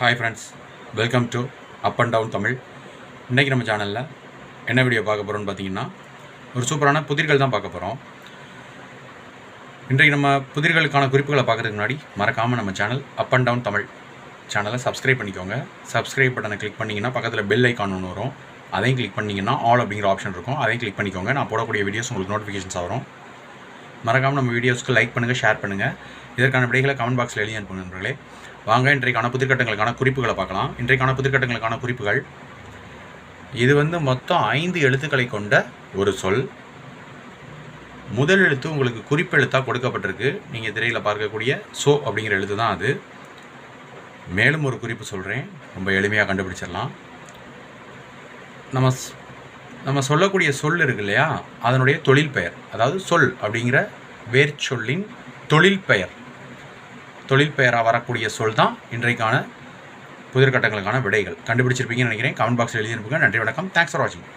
Hi friends welcome to up and down Tamil. இன்றைக்கி நம்ம சேனலில் என்ன வீடியோ பார்க்க போகிறோம்னு பார்த்தீங்கன்னா ஒரு சூப்பரான புதிர்கள் தான் பார்க்க போகிறோம் இன்றைக்கு நம்ம புதிர்களுக்கான குறிப்புகளை பார்க்கறதுக்கு முன்னாடி மறக்காமல் நம்ம channel up and down Tamil சேனலை சப்ஸ்கிரைப் பண்ணிக்கோங்க. சப்ஸ்கிரைப் பட்டனை கிளிக் பண்ணிங்கன்னா பக்கத்தில் பெல் ஐக்கான் ஒன்று வரும். அதையும் கிளிக் பண்ணிங்கன்னா ஆல் அப்படிங்கிற ஆப்ஷன் இருக்கும். அதையும் கிளிக் பண்ணிக்கோங்க. நான் போடக்கூடிய வீடியோஸ் உங்களுக்கு நோட்டிஃபிகேஷன்ஸ் வரும். மறக்காமல் நம்ம வீடியோஸ்க்கு லைக் பண்ணுங்கள் ஷேர் பண்ணுங்கள் இதற்கான விடைகளை கமெண்ட் பாக்ஸில் எழுதி அனுப்புங்க நண்பர்களே. வாங்க இன்றைக்கான புதிர்கட்டங்களுக்கான குறிப்புகளை பார்க்கலாம். இன்றைக்கான புதிர்கட்டங்களுக்கான குறிப்புகள். இது வந்து மொத்தம் ஐந்து எழுத்துக்களை கொண்ட ஒரு சொல். முதல் எழுத்து உங்களுக்கு குறிப்பெழுத்தாக கொடுக்கப்பட்டிருக்கு. நீங்கள் திரையில் பார்க்கக்கூடிய சோ அப்படிங்கிற எழுத்து தான் அது. மேலும் ஒரு குறிப்பு சொல்கிறேன் ரொம்ப எளிமையாக கண்டுபிடிச்சிடலாம். நம்ம நம்ம சொல்லக்கூடிய சொல் இருக்கு இல்லையா? அதனுடைய தொழில் பெயர். அதாவது சொல் அப்படிங்கிற வேர்ச்சொல்லின் தொழில் பெயர். தொழில் பெயராக வரக்கூடிய சொல் தான் இன்றைக்கான புதிர்கட்டங்களுக்கான விடைகள். கண்டுபிடிச்சிருப்பீங்கன்னு நினைக்கிறேன். கமெண்ட் பாக்ஸில் எழுதி நன்றி வணக்கம். தேங்க்ஸ் ஃபார் வாட்சிங்